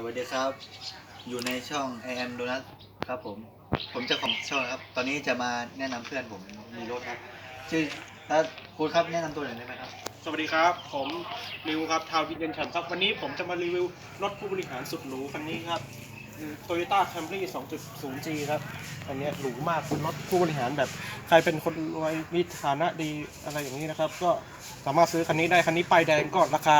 สวัสดีครับ อยู่ในช่องแอนโดนัทครับผม ผมเจ้าของช่องครับ ตอนนี้จะมาแนะนำเพื่อนผมมีรถครับ ชื่อถ้าคุณครับแนะนำตัวหน่อยได้ไหมครับ สวัสดีครับ ผมริวครับทาววินเดนฉันครับ วันนี้ผมจะมารีวิวรถผู้บริหารสุดหรูคันนี้ครับ โตโยต้าแคมรี่ 2.0G ครับ อันนี้หรูมากเป็นรถผู้บริหารแบบ ใครเป็นคนรวยมีฐานะดีอะไรอย่างนี้นะครับ ก็สามารถซื้อคันนี้ได้คันนี้ป้ายแดงก็ราคา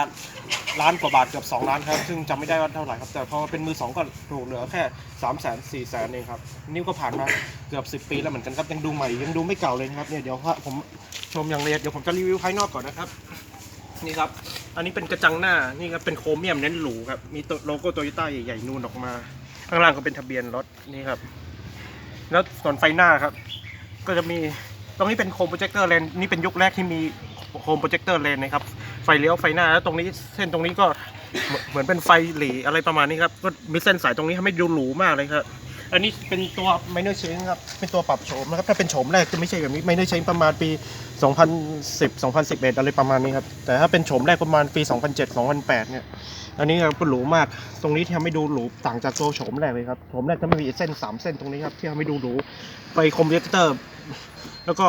ล้านกว่าบาทเกือบ2ล้านครับ ซึ่งจำไม่ได้ว่าเท่าไหร่ครับ แต่พอเป็นมือสองก็ถูกเหลือแค่3 0 0 0 0 4 0 0 0 0เองครับ นี่ก็ผ่านมาเกือบ 10 ปีแล้วเหมือนกันครับ ยังดูใหม่ยังดูไม่เก่าเลยนะครับ เนี่ยเดี๋ยวผมชมอย่างละเอียดเดี๋ยวผมจะรีวิวภายนอกก่อนนะครับ นี่ครับ อันนี้เป็นกระจังหน้า นี่ครับเป็นโครเมียมเน้นหรูครับ มีโลโก้โตโยต้าใหญ่ๆนูนออกมา ข้างล่างก็เป็นทะเบียนรถนี่ครับ แล้วส่วนไฟหน้าครับ ก็จะมีตรงนี้เป็นโคมโปรเจคเตอร์เลนนี่เป็นยุคแรกที่มีโคมโปรเจคเตอร์เลนนะครับไฟเลี้ยวไฟหน้าแล้วตรงนี้เส้นตรงนี้ก็เหมือนเป็นไฟหลีอะไรประมาณนี้ครับก็มีเส้นสายตรงนี้ทำให้ดูหรูมากเลยครับ อันนี้เป็นตัว minor change ครับเป็นตัวปรับโฉมนะครับถ้าเป็นโฉมแรกจะไม่ใช่แบบนี้ minor change ประมาณปี 2010 2011 อะไรประมาณนี้ครับแต่ถ้าเป็นโฉมแรกประมาณปี 2007 2008 เนี่ยอันนี้ก็หรูมากตรงนี้ที่ทำให้ดูหรูต่างจากตัวโฉมแรกเลยครับโฉมแรกจะไม่มีเส้น 3 เส้นตรงนี้ครับที่ทำให้ดูหรูไฟคอมเพรสเตอร์ แล้วก็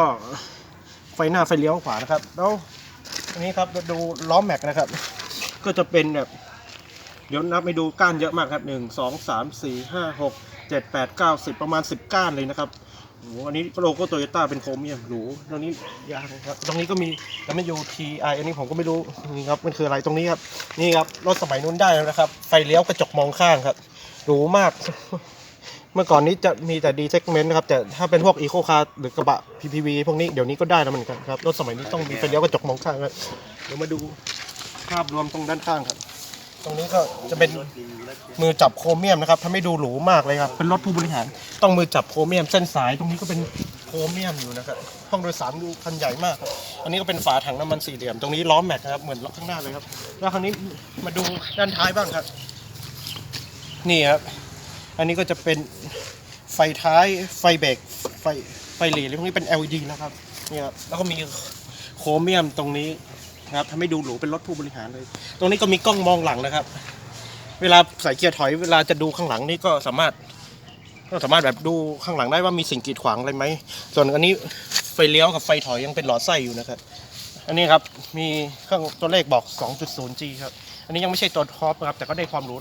ไฟหน้าไฟเลี้ยวขวานะครับแล้วอันนี้ครับดูล้อแม็กนะครับ ก็จะเป็นแบบเดี๋ยวนับไปดูก้านเยอะมากครับหนึ่งสองสามสี่ห้าหก เจ็ดแปดเก้าสิบประมาณสิบก้านเลยนะครับโอ้โหอันนี้โลโก้โตโยต้าเป็นโครเมียมหรูตรงนี้ยางครับ ตรงนี้ก็มีแล้วไม่ยูทีไออันนี้ผมก็ไม่รู้นี่ครับมันคืออะไรตรงนี้ครับ นี่ครับรถสมัยนู้นได้แล้วนะครับ ไฟเลี้ยวกระจกมองข้างครับหรูมาก เมื่อก่อนนี้จะมีแต่ดีเซกเมนต์นะครับ แต่ถ้าเป็นพวกอีโคคาร์หรือกระบะ PPV พวกนี้เดี๋ยวนี้ก็ได้แล้วเหมือนกันครับรถสมัยนี้ต้องมีไฟเลี้ยวกระจกมองข้างครับเดี๋ยวมาดูภาพรวมตรงด้านข้างครับ ตรงนี้ก็จะเป็นมือจับโครเมียมนะครับทำให้ดูหรูมากเลยครับ เป็นรถผู้บริหาร ต้องมือจับโครเมียม เส้นสายตรงนี้ก็เป็นโครเมียมอยู่นะครับ ห้องโดยสารดูคันใหญ่มากครับอันนี้ก็เป็นฝาถังน้ำมันสี่เหลี่ยม ตรงนี้ล้อแม็กนะครับ เหมือนล้อข้างหน้าเลยครับ แล้วคราวนี้มาดูด้านท้ายบ้างครับ นี่ครับ อันนี้ก็จะเป็นไฟท้าย ไฟเบรก ไฟ ไฟหลีอะไรพวกนี้เป็น LED แล้วครับ นี่ครับ แล้วก็มีโครเมียมตรงนี้ นะครับทำให้ดูหรูเป็นรถผู้บริหารเลย ตรงนี้ก็มีกล้องมองหลังนะครับ เวลาใส่เกียร์ถอยเวลาจะดูข้างหลังนี่ก็สามารถ ก็สามารถแบบดูข้างหลังได้ว่ามีสิ่งกีดขวางอะไรไหม ส่วนอันนี้ไฟเลี้ยวกับไฟถอยยังเป็นหลอดไส้อยู่นะครับ อันนี้ครับมีเครื่องตัวเลขบอก 2.0G ครับ อันนี้ยังไม่ใช่ตัวท็อปครับแต่ก็ได้ความรู้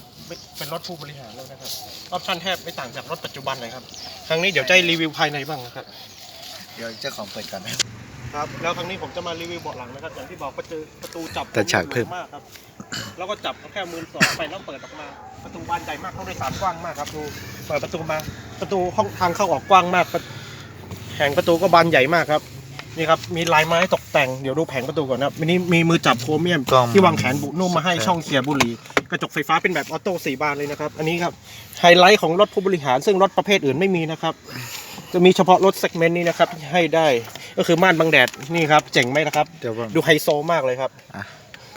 เป็นรถผู้บริหารแล้วนะครับ ออปชั่นแทบไม่ต่างจากรถปัจจุบันเลยครับ ครั้งนี้เดี๋ยวจะให้รีวิวภายในบ้างนะครับ เดี๋ยวเจ้าของเปิดก่อนนะ ครับครับ แล้วครั้งนี้ผมจะมารีวิวเบาะหลังนะครับ อย่างที่บอกก็เจอประตูจับแต่ฉากเพิ่ม มากครับ แล้วก็จับเอาแค่มือสองไปแล้วเปิดออกมา ประตูบานใหญ่มากห้องโดยสารกว้างมากครับดูเปิดประตูมา ประตูห้องทางเข้าออกกว้างมากแผงประตูก็บานใหญ่มากครับ นี่ครับ มีลายไม้ตกแต่ง เดี๋ยวดูแผงประตูก่อนนะครับวันนี้มีมือจับโครเมียม กล้อง ที่วางแขนบุนุ่มมาให้ช่องเสียบบุหรี่ กระจกไฟฟ้าเป็นแบบออโต้สี่บานเลยนะครับ อันนี้ครับไฮไลท์ของรถผู้บริหารซึ่งรถประเภทอื่นไม่มีนะครับ จะมีเฉพาะรถเซกเมนต์นี้นะครับที่ให้ได้ก็คือม่านบังแดดนี่ครับเจ๋งไหมนะครับ เดี๋ยวว่าดูไฮโซมากเลยครับ อะ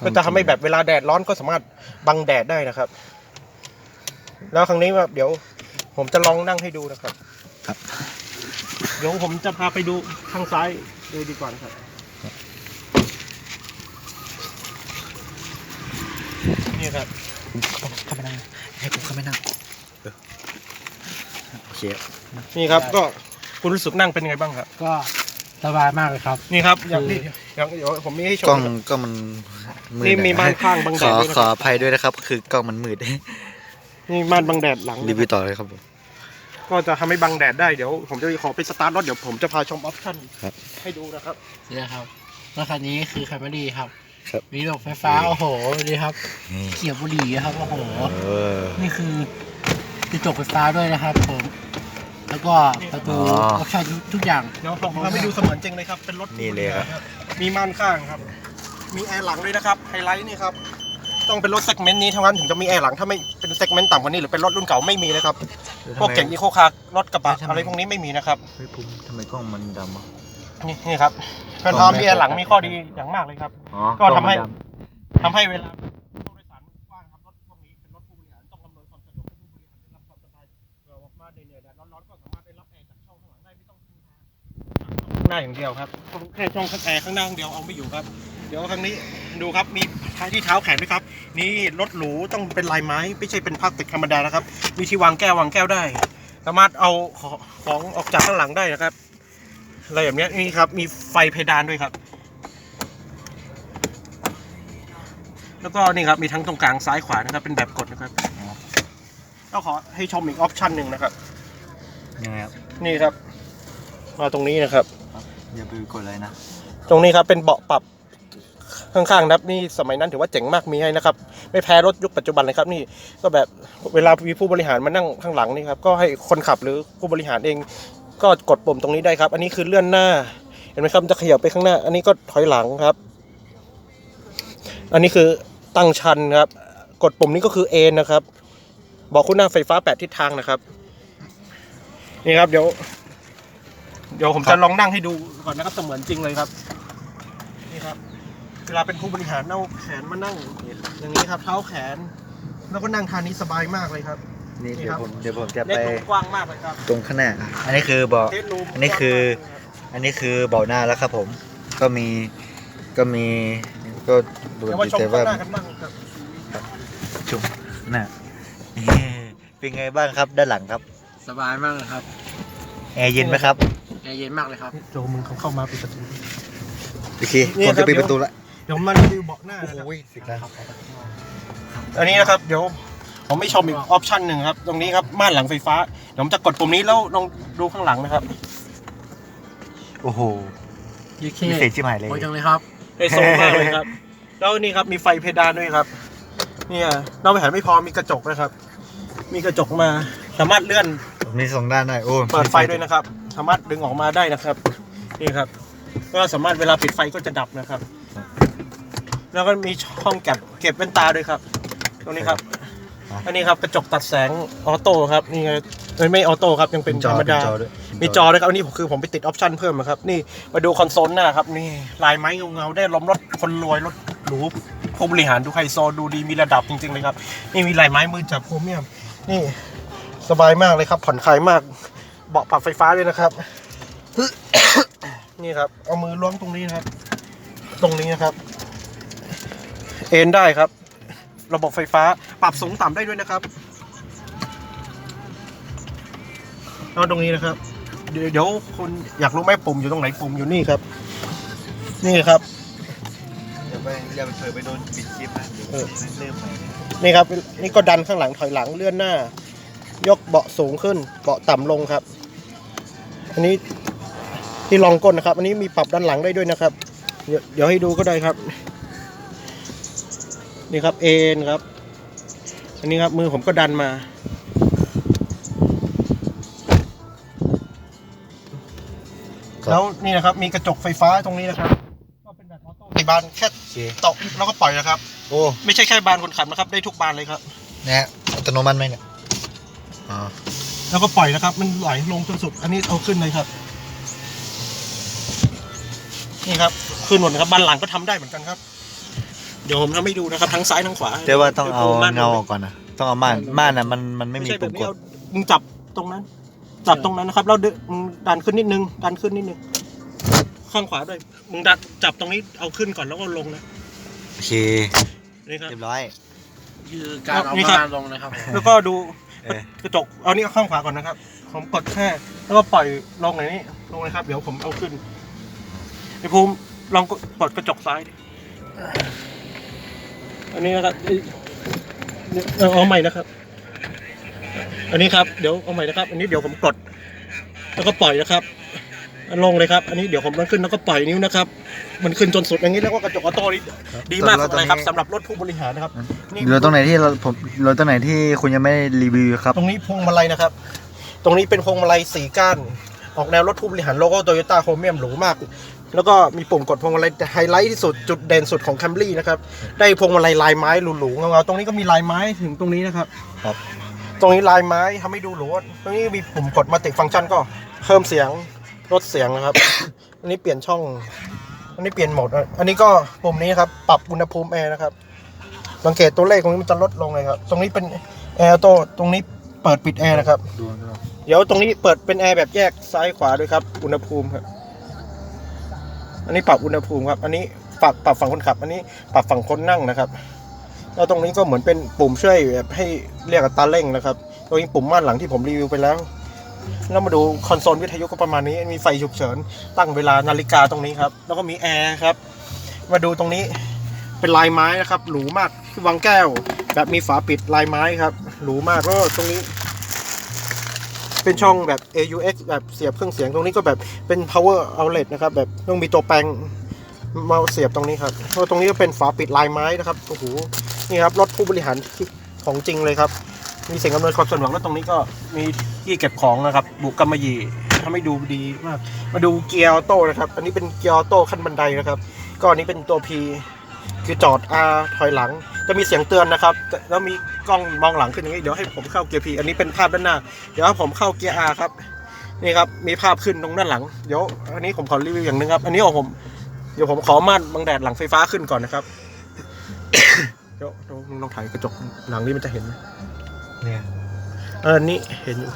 ก็จะทำให้แบบเวลาแดดร้อนก็สามารถบังแดดได้นะครับ แล้วครั้งนี้แบบเดี๋ยว ผมจะลองนั่งให้ดูนะครับ ครับ เดี๋ยวผมจะพาไปดูข้างซ้ายเลยดีกว่านะครับนี่ครับเข้าไปนั่งให้ผมเข้าไปนั่งเออ โอเคนี่ครับก็คุณรู้สึกนั่งเป็นไงบ้างครับ ก็สบายมากเลยครับ นี่ครับอย่างที่อย่างเดี๋ยวผมมีให้ชมกล้องนะครับก็มันมืดนี่มีหอยม่านข้างบังแดขดอด้วยนะครับขออภัยด้วยนะครับ คือกล้องมันมืด นี่ม่านบังแดดหลังรีวิวต่อเลยครับผม ก็จะทำให้บังแดดได้เดี๋ยวผมจะขอไปสตาร์ทรถเดี๋ยวผมจะพาชมออปชั่นครับ ให้ดูนะครับ นี่นะครับรถคันนี้คือแคมรี่ครับ ครับมีระบบไฟฟ้า โอ้โหดีครับนี่เขียบบุหรี่ครับ โอ้โห เออนี่คือ กระจกไฟฟ้าด้วยนะครับผม แล้วก็ประตูอ๋อ ออปชั่นทุกอย่างเดี๋ยวผมพาไปดูเสมือนจริงเลยครับ เป็นรถนี่เลยครับ มีม่านข้างครับ มีแอร์หลังด้วยนะครับ ไฮไลท์นี่ครับ ต้องเป็นรถเซกเมนต์นี้เท่านั้นถึงจะมีแอร์หลัง ถ้าไม่เป็นเซกเมนต์ต่ำกว่านี้หรือเป็นรถรุ่นเก่าไม่มีนะครับ พวกเก่งอีโคคาร์รถกระบะอะไรพวกนี้ไม่มีนะครับ เฮ้ยผมทำไมกล้องมันดำอะ นี่นี่ครับแฟนทอมมีแอร์หลังมีข้อดีอย่างมากเลยครับ อ๋อก็ทำให้ล้องมันดทำให้เวลา หน้าอย่างเดียวครับแค่ช่องแอร์ข้างหน้าอย่างเดียวเอาไม่อยู่ครับ เดี๋ยวครั้งนี้ดูครับมีท้ายที่เท้าแขนด้วยครับ นี่รถหรูต้องเป็นลายไม้ ไม่ใช่เป็นพลาสติกธรรมดานะครับ มีที่วางแก้ววางแก้วได้ สามารถเอาของของออกจากข้างหลังได้นะครับอะไรแบบเนี้ยนี่ครับมีไฟเพดานด้วยครับ แล้วก็นี่ครับมีทั้งตรงกลางซ้ายขวานะครับเป็นแบบกดนะครับก็ขอให้ชมอีกออปชันหนึ่งนะครับยังไงครับนี่ครับ มาตรงนี้นะครับ อย่าไปกดเลยนะ ตรงนี้ครับเป็นเบาะปรับข้างๆนะครับนี่สมัยนั้นถือว่าเจ๋งมากมีให้นะครับ ไม่แพ้รถยุคปัจจุบันเลยครับนี่ก็แบบเวลามีผู้บริหารมานั่งข้างหลังนี่ครับก็ให้คนขับหรือผู้บริหารเองก็กดปุ่มตรงนี้ได้ครับ อันนี้คือเลื่อนหน้า เห็นไหมครับจะขยับไปข้างหน้า อันนี้ก็ถอยหลังครับ อันนี้คือตั้งชันครับ กดปุ่มนี้ก็คือเอนนะครับเบอกคู่หน้าไฟฟ้าแปดทิศทางนะครับ นี่ครับเดี๋ยว เดี๋ยวผมจะลองนั่งให้ดูก่อนนะครับเสมือนจริงเลยครับ นี่ครับ เวลาเป็นผู้บริหารเอาแขนมานั่ง อย่างนี้ครับ เท้าแขน แล้วก็นั่งทานนี้สบายมากเลยครับ นี่นี่เดี๋ยครัวบผมเดี๋ยวผมจะเล็ไปกรูมกว้างมากเลยครับ ตรงข้างหน้าอะอันนี้คือเบาะเทสรูมอันนี้คือ อันนี้คือเบาะหน้าแล้วครับผม ก็มีก็มีก็ดูเดี๋ยวมาดีชมแต่ข้าว่างหน้ากันบ้างครับชุมน่ะนี่เป็นไงบ้างครับด้านหลังครับ สบายมากเลยครับแอร์เย็นไหมครับ แอร์เย็นมากเลยครับโจมึงเขาเข้ามาปิดประตู โอเคนี่ผมครัจะบ ปิดประตูละเดี๋ยวมารีวิวเบาะหน้านะครับ โอ้ยสิครับอันนี้นะครับเดี๋ยวผมไม่ชมอีกออปชันหนึ่งครับ ตรงนี้ครับม่านหลังไฟฟ้าเดี๋ยวผมจะกดปุ่มนี้แล้วลองดูข้างหลังนะครับโอ้โหยูเคพิเศษชิบหายเลย โอ้ยจังเลยครับ ได้โซมากเลยครับ แล้วนี่ครับมีไฟเพดานด้วยครับ เนี่ยนอกไปหาไม่พอมีกระจกนะครับ มีกระจกมาสามารถเลื่อนมีสองด้านได้โอ้เปิดไฟด้วยนะครับ สามารถดึงออกมาได้นะครับ นี่ครับ ก็สามารถเวลาปิดไฟก็จะดับนะครับ แล้วก็มีช่องเก็บเก็บแว่นตาด้วยครับ ตรงนี้ครับ อันนี้ครับกระจกตัดแสงออโต้ครับนี่ไงเอ้ยไม่ออโต้ครับยังเป็นจธอรรมดาเป็นจอด้วยมีจอด้วยครับอันนี้ผมคือผมไปติดออปชันเพิ่มนะครับ นี่มาดูคอนโซลหน้าครับนี่ลายไม้เงาๆได้ล้อมรถคนรวยรถหรูผู้บริหารดูไฮโซดูดีมีระดับจริงๆเลยครับ นี่มีลายไม้มือจับโครเมียมนี่สบายมากเลยครับผ่อนคลายมาก เบาะปรับไฟฟ้าด้วยนะครับ นี่ครับ เอามือล้วงตรงนี้นะครับ ตรงนี้นะครับ เอนได้ครับ ระบบไฟฟ้าปรับสูงต่ำได้ด้วยนะครับแล้วตรงนี้นะครับ เดี๋ยวเดี๋ยวคุณอยากรู้ไหมปุ่มอยู่ตรงไหนปุ่มอยู่นี่ครับ นี่ครับอย่าไปอย่าไปเผลอไปโดนปิดคลิปนะเดี๋ยวเออเริ่มใหม่เลยนี่ครับ นี่ก็ดันข้างหลังถอยหลังเลื่อนหน้ายกเบาะสูงขึ้น เบาะต่ำลงครับ อันนี้ที่รองก้นนะครับ อันนี้มีปรับด้านหลังได้ด้วยนะครับเดี๋ยวเดี๋ยวให้ดูก็ได้ครับ นี่ครับเอ็นครับ อันนี้ครับมือผมก็ดันมา แล้วนี่นะครับมีกระจกไฟฟ้าตรงนี้นะครับก็เป็นแบบออโต้ในบานแค่โอเคตกแล้วก็ปล่อยนะครับ โอ้ไม่ใช่แค่บานคนขับนะครับ ได้ทุกบานเลยครับนะฮะอัตโนมัติไหมเนี่ยอ๋อ แล้วก็ปล่อยนะครับ มันไหลลงจนสุด อันนี้เอาขึ้นเลยครับ นี่ครับขึ้นหมดนะครับบานหลังก็ทำได้เหมือนกันครับ เดี๋ยวผมทำให้ดูนะครับ ทั้งซ้ายทั้งขวาแต่ว่าต้องเอาดี๋ยวผมเงาออกก่อนนะต้องเอาม่านม่านอะมันมันไม่ไม่มีใช่แบปุ่บมนี้กดเอามึงจับตรงนั้น จับตรงนั้นนะครับแล้วดึงมึงดันขึ้นนิดนึง ดันขึ้นนิดนึงข้างขวาด้วยมึงดันจับตรงนี้เอาขึ้นก่อนแล้วก็ลงนะโอเคนี่ครับเรียบร้อยคือการเอานี่ครับมาลงนะครับผมแล้วก็ดู เออ กระจกเอานี่ข้างขวาก่อนนะครับ ผมกดแค่แล้วก็ปล่อยลงในนี่ลงเลยครับ เดี๋ยวผมเอาขึ้นไอ้ภูมิลองกดกระจกซ้ายดิอันนี้นะครับนี่เอาเอาใหม่นะครับ อันนี้ครับเดี๋ยวเอาใหม่นะครับ อันนี้เดี๋ยวผมกด แล้วก็ปล่อยนะครับ ลงเลยครับ อันนี้เดี๋ยวผมต้องขึ้นแล้วก็ปล่อยนิ้วนะครับ มันขึ้นจนสุดอย่างนี้แล้วก็กระจกออโต้นี่ดีมากเลยครับสำหรับรถผู้บริหารนะครับนี่เหลือตรงไหนที่เราผมเหลือตรงไหนที่คุณยังไม่ได้รีวิวครับ ตรงนี้พวงมาลัยนะครับ ตรงนี้เป็นพวงมาลัยสีก้าน ออกแนวรถผู้บริหารโลโก้โตโยต้าโครเมียมหรูมาก แล้วก็มีปุ่มกดพวงมาลัยแต่ไฮไลท์ที่สุดจุดเด่นสุดของแคมรี่นะครับ ได้พวงมาลัยลายไม้หรูๆเงาๆตรงนี้ก็มีลายไม้ถึงตรงนี้นะครับครับตรงนี้ลายไม้ทำให้ดูหรูตรงนี้มีปุ่มกดมาติฟังก์ชันก็เพิ่มเสียง ลดเสียงนะครับ อันนี้เปลี่ยนช่อง อันนี้เปลี่ยนโหมด อันนี้ก็ปุ่มนี้ครับ ปรับอุณหภูมิแอร์นะครับ สังเกตตัวเลขตรงนี้มันจะลดลงเลยครับ ตรงนี้เป็นแอร์โตตรงนี้เปิดปิดแอร์นะครับ เดี๋ยวตรงนี้เปิดเป็นแอร์แบบแยกซ้ายขวาด้วยครับ อุณหภูมิครับ อันนี้ปรับอุณหภูมิครับ อันนี้ปรับปรับฝั่งคนขับ อันนี้ปรับฝั่งคนนั่งนะครับ แล้วตรงนี้ก็เหมือนเป็นปุ่มช่วยแบบให้เรียกอัตราเร่งนะครับ ตรงนี้ปุ่มม่านหลังที่ผมรีวิวไปแล้ว แล้วมาดูคอนโซลวิทยุก็ประมาณนี้ มีไฟฉุกเฉิน ตั้งเวลานาฬิกาตรงนี้ครับ แล้วก็มีแอร์ครับ มาดูตรงนี้เป็นลายไม้นะครับ หรูมากที่วางแก้ว แบบมีฝาปิดลายไม้ครับ หรูมากแล้วตรงนี้ เป็นช่องแบบ AUX แบบเสียบเครื่องเสียงตรงนี้ก็แบบเป็น power outlet นะครับ แบบต้องมีตัวแปลงมาเสียบตรงนี้ครับแล้วตรงนี้ก็เป็นฝาปิดลายไม้นะครับ โอ้โห นี่ครับรถผู้บริหารของจริงเลยครับ มีเสียงอำนวยความสะดวกแล้วตรงนี้ก็มีที่เก็บของนะครับ บุกกำมะหยี่ทำให้ดูดีมาก มาดูเกียร์ออโต้นะครับ อันนี้เป็นเกียร์ออโต้ขั้นบันไดนะครับ ก็อันนี้เป็นตัว P คือจอด R ถอยหลัง จะมีเสียงเตือนนะครับ แล้วมีกล้องมองหลังขึ้นอย่างนี้เดี๋ยวให้ผมเข้าเกียร์ P อันนี้เป็นภาพด้านหน้า เดี๋ยวผมเข้าเกียร์ R ครับ นี่ครับ มีภาพขึ้นตรงด้านหลัง เดี๋ยวอันนี้ผมขอรีวิวอย่างหนึงครับ อันนี้ของผม เดี๋ยวผมขอม่านบังแดดหลังไฟฟ้าขึ้นก่อนนะครับ เดี๋ยวเดี๋ยวลองถ่ายกระจกหลังนี้มันจะเห็นไหม เนี่ยเอออันนี้เห็นอยู่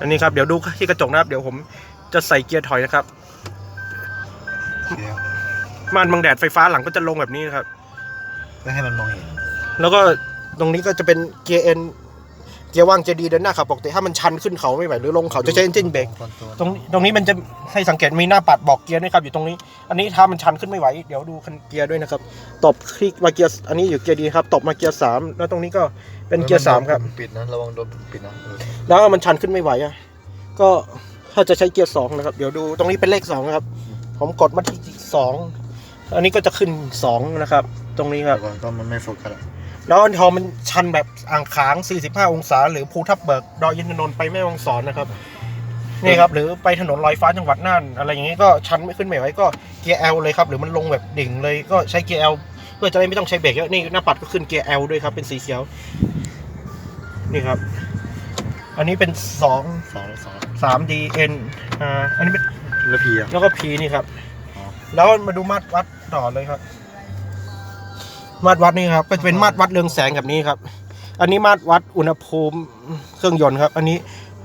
อันนี้ครับเดี๋ยวดูที่กระจกนะครับเดี๋ยวผมจะใส่เกียร์ถอยนะครับม่านบังแดดไฟฟ้าหลังก็จะลงแบบนี้นะครับเพื่อให้มันมองเห็น แล้วก็ตรงนี้ก็จะเป็นเกียร์เอ็น เกียร์ว่างเกียร์ดีเดินหน้าขับปกติถ้ามันชันขึ้นเขาไม่ไหวหรือลงเขาจะใช้เอนจินเบรกคอนโซลตรงตรงนี้มันจะให้สังเกตมีหน้าปัดบอกเกียร์ด้วยครับอยู่ตรงนี้ อันนี้ถ้ามันชันขึ้นไม่ไหวเดี๋ยวดูคันเกียร์ด้วยนะครับตบคลิกมาเกียร์อันนี้อยู่เกียร์ดีครับตบมาเกียร์สามแล้วตรงนี้ก็เป็นเกียร์สามครับปิดนะระวังโดนปิดนะเออแล้วมันชันขึ้นไม่ไหวอะก็ถ้าจะใช้เกียร์สองนะครับเดี๋ยวดูตรงนี้เป็นเลขสองนะครับผมกดมาที่สองอันนี้ก็จะขึ้นสองนะครับ ตรงนี้ครับแต่ก่อนก็มันไม่โฟกัสอะ แล้วพอมันชันแบบอ่างขาง 45 องศา หรือภูทับเบิก ดอยยินนนท์ไปแม่ฮ่องสอนนะครับ นี่ครับ หรือไปถนนลอยฟ้าจังหวัดน่านอะไรอย่างนี้ก็ชันไม่ขึ้นไม่ไหวก็เกียร์ L เลยครับ หรือมันลงแบบดิ่งเลยก็ใช้เกียร์ L เพื่อจะได้ไม่ต้องใช้เบรกเยอะนี่หน้าปัดก็ขึ้นเกียร์ L ด้วยครับ เป็นสีเขียว นี่ครับ อันนี้เป็น2สองสอง3 D N อ่าอันนี้เป็นแล้วพีอะแล้วก็ P นี่ครับอ๋อแล้วมาดูมาตรวัดต่อเลยครับ มาตรวัดนี่ครับก็จะเป็นมาตรวัดเรืองแสงแบบนี้ครับ อันนี้มาตรวัดอุณหภูมิเครื่องยนต์ครับ อันนี้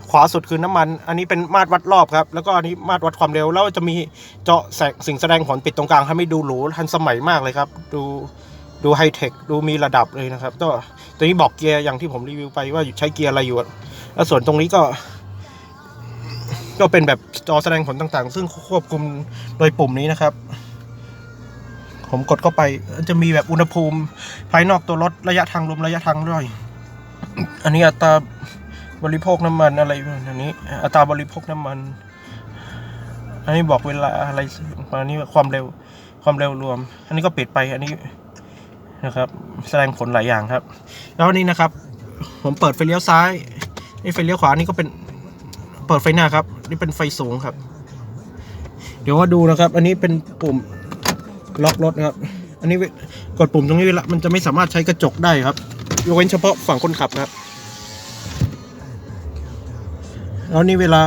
ขวาสุดคือน้ำมัน อันนี้เป็นมาตรวัดรอบครับ แล้วก็อันนี้มาตรวัดความเร็ว แล้วจะมีเจาะแสงสิ่งแสดงผลปิดตรงกลางทำให้ดูหรูทันสมัยมากเลยครับ ดูดูไฮเทค ดูมีระดับเลยนะครับ ก็ตัวนี้บอกเกียร์อย่างที่ผมรีวิวไปว่าใช้เกียร์อะไรอยู่ แล้วส่วนตรงนี้ก็ ก็เป็นแบบจอแสดงผลต่างๆ ซึ่งควบคุมโดยปุ่มนี้นะครับ ผมกดเข้าไปจะมีแบบอุณหภูมิ ภายนอกตัวรถระยะทางรวมระยะทางด้วย อันนี้อัตราบริโภคน้ำมันอะไรอันนี้ อัตราบริโภคน้ำมัน อันนี้บอกเวลาอะไรอันนี้ความเร็วความเร็วรวม อันนี้ก็ปิดไปอันนี้นะครับ แสดงผลหลายอย่างครับ แล้วนนี้นะครับ ผมเปิดไฟเลี้ยวซ้ายนี่ไฟเลี้ยวขวานี่ก็เป็นเปิดไฟหน้าครับ นี่เป็นไฟสูงครับ เดี๋ยวว่าดูนะครับ อันนี้เป็นปุ่ม ล็อกรถนะครับ อันนี้กดปุ่มตรงนี้เวลามันจะไม่สามารถใช้กระจกได้ครับยกเว้นเฉพาะฝั่งคนขับครับแล้วนี่เวลา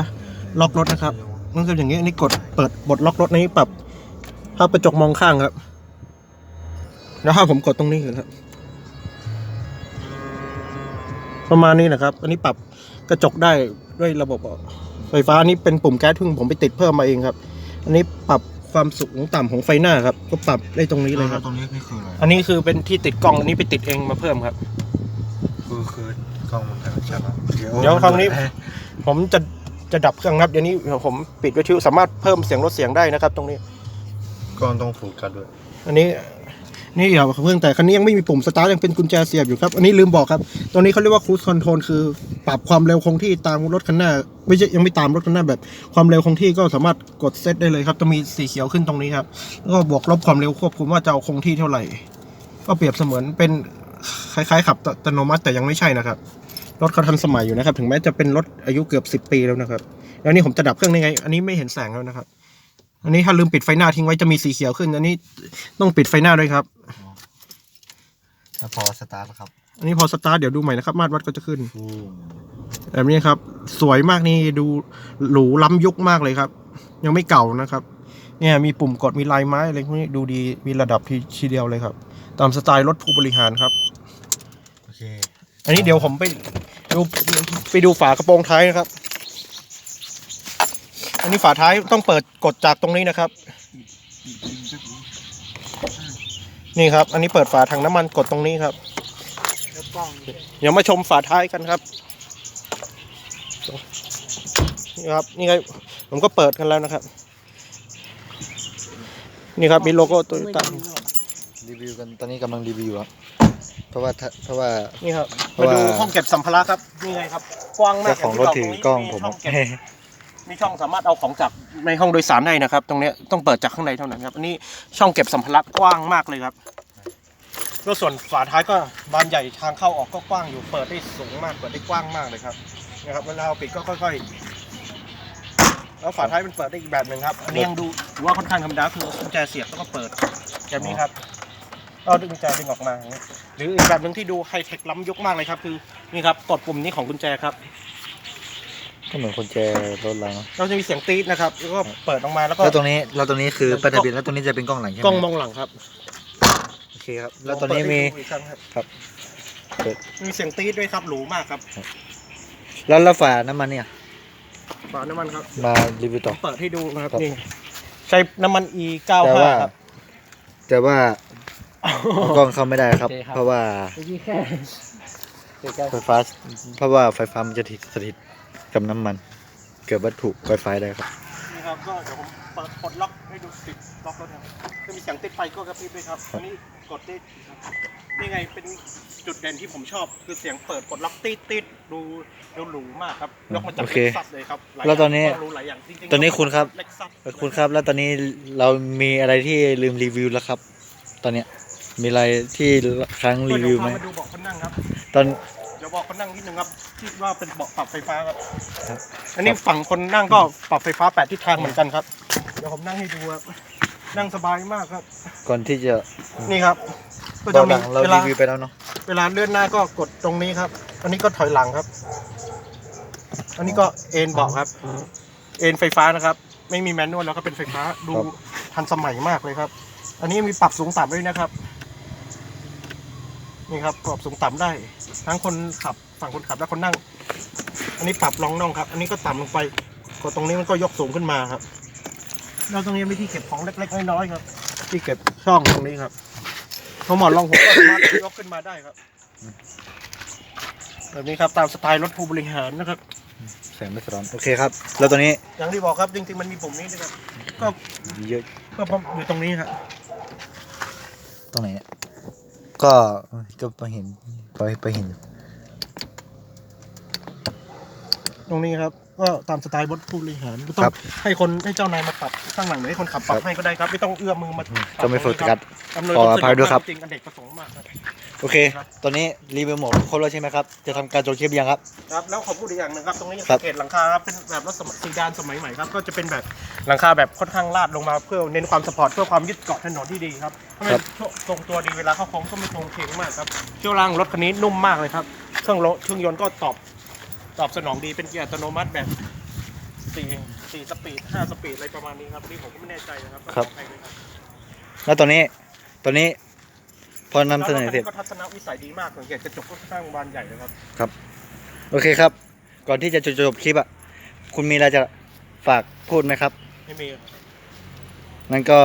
ล็อกรถนะครับมันคือย่างนี้อันนี้กดเปิดบทล็อกรถนี้ปรับภาพกระจกมองข้างครับ แล้วถ้าผมกดตรงนี้ครับ ประมาณนี้นะครับ อันนี้ปรับกระจกได้ด้วยระบบไฟฟ้าอันนี้เป็นปุ่มแก๊สทึ่งผมไปติดเพิ่มมาเองครับ อันนี้ปรับ ความสูงต่ำของไฟหน้าครับ ก็ปรับได้ตรงนี้เลยครับตรงนี้นี่คืออะไรอันนี้คือเป็นที่ติดกล้องอันนี้ไปติดเองมาเพิ่มครับ คือคือกล้องมันถ่ายชัดอะเดี๋ยวครั้งนี้ ผมจะจะดับเครื่องครับเดี๋ยวนี้ผมปิดวิทยุสามารถเพิ่มเสียงลดเสียงได้นะครับ ตรงนี้ กล้องต้องโฟกัสด้วย อันนี้ นี่เดี๋ยวเพิ่งแต่คันนี้ยังไม่มีปุ่มสตาร์ทยังเป็นกุญแจเสียบอยู่ครับ อันนี้ลืมบอกครับ ตรงนี้เขาเรียกว่าครู i คอนโทรลคือปรับความเร็วคงที่ตามรถคันหน้า ไม่ใช่ยังไม่ตามรถคันหน้าแบบ ความเร็วคงที่ก็สามารถกดเซตได้เลยครับจะมีสีเขียวขึ้นตรงนี้ครับแล้วก็บวกลบความเร็วควบคุมว่าจะเอาคงที่เท่าไหร่ ก็เปรียบเสมือนเป็นคล้ายๆขับอัตโนมัติแต่ยังไม่ใช่นะครับรถเขาทันสมัยอยู่นะครับ ถึงแม้จะเป็นรถอายุเกือบสิบปีแล้วนะครับ แล้วนี่ผมจะดับเครื่องได้ไง อันนี้ไม่เห็นแสงแล้วนะครับ อันนี้ถ้าลืมปิดไฟหน้าทิ้งไว้จะมีสีเขียวขึ้น อันนี้ต้องปิดไฟหน้าด้วยครับ แล้วพอสตาร์ทแล้วครับอันนี้พอสตาร์ทเดี๋ยวดูใหม่นะครับ มาตรวัดก็จะขึ้นฟูแบบนี้ครับ สวยมากนี่ดูหรูล้ำยุคมากเลยครับ ยังไม่เก่านะครับ เนี่ยมีปุ่มกดมีลายไม้อะไรพวกนี้ดูดีมีระดับที่ทีเดียวเลยครับ ตามสไตล์รถผู้บริหารครับ โอเค อันนี้เดี๋ยวผมไปดูไปดูฝากระโปรงท้ายนะครับ อันนี้ฝาท้ายต้องเปิดกดจากตรงนี้นะครับ นี่ครับ อันนี้เปิดฝาถังน้ำมันกดตรงนี้ครับแล้วกล้องเดี๋ยวมาชมฝาท้ายกันครับนี่ครับนี่ไงผมก็เปิดกันแล้วนะครับ นี่ครับมีโลโก้โตโยต้ารีวิวกันตอนนี้กำลังรีวิวครับเพราะว่าถ้าเพราะว่านี่ครับเพมาราะว่าดูห้องเก็บสัมภาระครับนี่ไงครับกว้างมากเจ้าของรถถือกล้องผมช่ครัอบเก็บ มีช่องสามารถเอาของจากในห้องโดยสารได้นะครับ ตรงเนี้ยต้องเปิดจากข้างในเท่านั้นครับ อันนี้ช่องเก็บสัมภาระกว้างมากเลยครับแล้วส่วนฝาท้ายก็บานใหญ่ทางเข้าออกก็กว้างอยู่ เปิดได้สูงมาก เปิดได้กว้างมากเลยครับ นะครับ เวลาเราปิดก็ค่อยๆ แล้วฝาท้ายมันเปิดได้อีกแบบหนึ่งครับ อันนี้ยังดูถือว่าค่อนข้างธรรมดาคือกุญแจเสียบแล้วก็เปิดแบบนี้ครับเราดึงกุญแจดึงออกมา หรืออีกแบบหนึ่งที่ดูไฮเทคล้ำยุคมากเลยครับ คือนี่ครับกดปุ่มนี้ของกุญแจครับ ก็เหมือนคนแจรถเราเนอะเราจะมีเสียงตี๊ดนะครับ แล้วก็เปิดออกมาแล้วก็แล้วตรงนี้เราตรงนี้คือป้ายทะเบียนแล้วตรงนี้จะเป็นกล้องหลังใช่ไหมกล้องมองหลังครับโอเคครับแล้วตอนนี้มีเปิดให้ดูอีกครั้งครับครับเปิด มีเสียงตี๊ดด้วยครับหรูมากครับแล้วแล้วฝาน้ำมันเนี่ย ฝาน้ำมันครับ มารีวิวผต่อมเปิดให้ดูนะครับครับ นี่ใช้น้ำมัน E แต่ว่า95ครับ แต่ว่าเอากล้องเข้าไม่ได้ครับ เพราะว่าเมื่อกี้แค่เดี๋ยวจะไฟฟ้า เพราะว่าไฟฟ้ามันจะถิดสถิต กับน้ำมัน เกิดวัตถุไฟฟ้าได้ครับนี่ครับก็เดี๋ยวผมเปิดปลดล็อกให้ดูติดล็อกรถนะครับจะมีเสียงติดไฟก็กระพริบด้วยครับอันนี้กดติดครับนี่ไงเป็นจุดเด่นที่ผมชอบคือเสียงเปิดปลดล็อกติดติดดูดูหรูมากครับยกมาจากโอเคเล็กซัสเลยครับหายแล้วตอนนี้ย่างรู้หลายอย่างจริงๆตอนนี้คุณครับเล็กซัสคุณครับแล้วตอนนี้เรามีอะไรที่ลืมรีวิวแล้วครับ ตอนเนี้ยมีอะไรที่ครั้งรีวิวไหมเดี๋ยพามาดูเบาะคนนั่งครับ ตอนเดี๋ยวเบอกคนนั่งนิดนึงครับที่ว่าเป็นเบาะปรับไฟฟ้าครับครับอันนี้ฝั่งคนนั่งก็ปรับไฟฟ้าแปดทิศทางเหมือนกันครับเดี๋ยวผมนั่งให้ดูครับนั่งสบายมากครับ ก่อนที่จะนี่ครับ ก็เบาจะหมีลังเราเวรีลาวิวไปแล้วเนาะเวลาเลื่อนหน้าก็กดตรงนี้ครับ อันนี้ก็ถอยหลังครับ อันนี้ก็เอ็นเบาะครับ เอ็นไฟฟ้านะครับ ไม่มีแมนนวลแล้วก็เป็นไฟฟ้าดูทันสมัยมากเลยครับ อันนี้มีปรับสูงต่ำด้วยนะครับ นี่ครับปรับสูงต่ำได้ ทั้งคนขับฝั่งคนขับและคนนั่ง อันนี้ปรับรองน่องครับ อันนี้ก็ต่ำลงไปกดตรงนี้มันก็ยกสูงขึ้นมาครับแล้วตรงนี้มีที่เก็บของเล็กๆน้อยๆครับ ที่เก็บช่องตรงนี้ครับพอหมอนรองหัวก็สามารถยกขึ้นมาได้ครับ แบบนี้ครับตามสไตล์รถผู้บริหารนะครับแสงไม่สะท้อนโอเคครับ แล้วตอนนี้อย่างที่บอกครับจริงๆมันมีปุ่มนี้ด้วยครับก็เยอะก็พร้อมอยู่ตรงนี้ครับตรงไหนเนี่ย ก็ก็ไปเห็นไปไปเห็นอยู่ตรงนี้ครับ ก็ตามสไตล์รถผู้บริหารก็ต้องให้คนให้เจ้านายมาปรับข้างหลังหรือให้คนขับปรับให้ก็ได้ครับ ไม่ต้องเอื้อมมือมาปรับจะไม่โฟกัสอำนวยขอความอสะภัยด้วยครับ จริงๆอันเด็กประสงค์มากครับ โอเค ตอนนี้รีวิวหมดครบแล้วใช่ไหมครับ จะทำการจดคลิปยังครับ ครับแล้วขอพูดอีกอย่างหนึงครับตรงนี้ครัสับงเกตหลังคาครับเป็นแบบรถสมัยซีดานสมัยใหม่ครับก็จะเป็นแบบหลังคาแบบค่อนข้างลาดลงมาเพื่อเน้นความสปอร์ตเพื่อความยึดเกาะถนนที่ดีครับเพราะมันทรงตัวดีเวลาเข้าโค้งก็ไม่โค้งเคงมากครับเชี่ยวล่างรถคันนี้นุ่มมากเลยครับเครื่องรถเครื่องยนต์ก็ตอบตอบสนองดีเป็นเกียร์อัตโนมัติแบบสี่สี่สปีดห้าสปีดอะไรประมาณนี้ครับนี่ผมก็ไม่แน่ใจนะครับต้องขออภัยด้วยครับ แล้วตอนนี้ตอนนี้ พอนำเสนอเสร็จแล้วรถคันนี้ก็ทัศนวิสัยดีมากสังเกตกระจกก็ค่อนข้างบานใหญ่นะครับ โอเคครับ ก่อนที่จะจบคลิปอะ คุณมีอะไรจะฝากพูดไหมครับ ไม่มีครับนั่นก็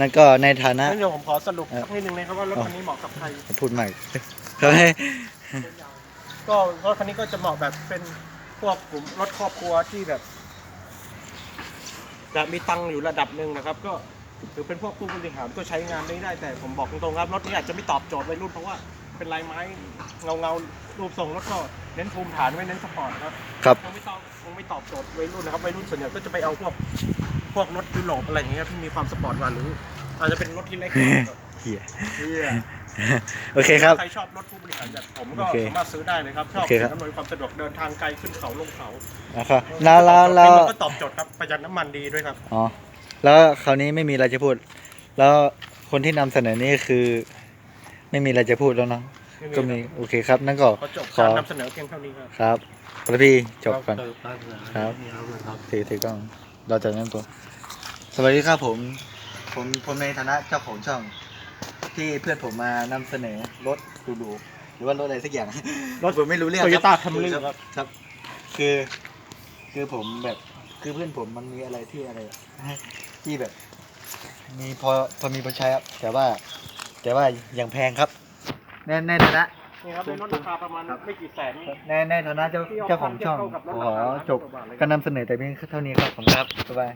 นั่นก็ในฐานะ งั้นเดี๋ยวผมขอสรุปเออสักนิดนึงนะครับว่ารถคันนี้เหมาะกับใคร พูดใหม่เขาให้ก็รถคันนี้ก็จะเหมาะแบบเป็นพวกกลุ่มรถครอบครัวที่แบบจะมีตังค์อยู่ระดับหนึ่งนะครับ ก็ ถือเป็นพวกผู้บริหารก็ใช้งานได้ได้แต่ผมบอกตรงๆครับรถนี้อาจจะไม่ตอบโจทย์วัยรุ่นเพราะว่าเป็นลายไม้เงาเงาๆรูปทรงรถก็เน้นภูมิฐานไม่เน้นสปอร์ตครับครับ คงไม่ตอบคงไม่ตอบโจทย์วัยรุ่นนะครับวัยรุ่นส่วนใหญ่ก็จะไปเอาพวกพวกรถยุโรปอะไรอย่างเงี้ยที่มีความสปอร์ตกว่าหรืออาจจะเป็นรถที่เล็กกว่าเหี้ยเหี้ย โอเคครับ ใครชอบรถผู้บริหารแบบผมก็โอเคสามารถซื้อได้เลยครับ ชอบโอเคครับอำนวยความสะดวกเดินทางไกลขึ้นเขาลงเขานะครับแล้วแล้วแล้วมันก็ตอบโจทย์ครับประหยัดน้ำมันดีด้วยครับ อ๋อ แล้วคราวนี้ไม่มีอะไรจะพูด แล้วคนที่นำเสนอนี่คือ ไม่มีอะไรจะพูดแล้วเนาะก็มีโอเคครับ นั่นก็ขอจบขกาอรนำเสนอเพียงเท่านี้ครับครับแล้วพี่จบก่อนเติมแป๊บนึงครับครับถือถือกล้องเราจะแนั่นตัว สวัสดีครับผม ผมผมในฐานะเจ้าของช่อง ที่เพื่อนผมมานำเสนอรถดูๆหรือว่ารถอะไรสักอย่างรถผมไม่รู้เรื่องโตโยคต้ารับคัมรี่ครับครับ คือ คือผมแบบคือเพื่อนผมมันมีอะไรที่อะไร ที่แบบ มีพอพอมีพอใช้ครับ แต่ว่า แต่ว่าอย่างแพงครับ ในในฐานะนี่ครับเป็นรถราคาประมาณไม่กี่แสนนี่ ในในฐานะเจ้าเจ้าของช่องขอจบการนำเสนอแต่เพียงเท่านี้ครับผมครับบ๊ายบาย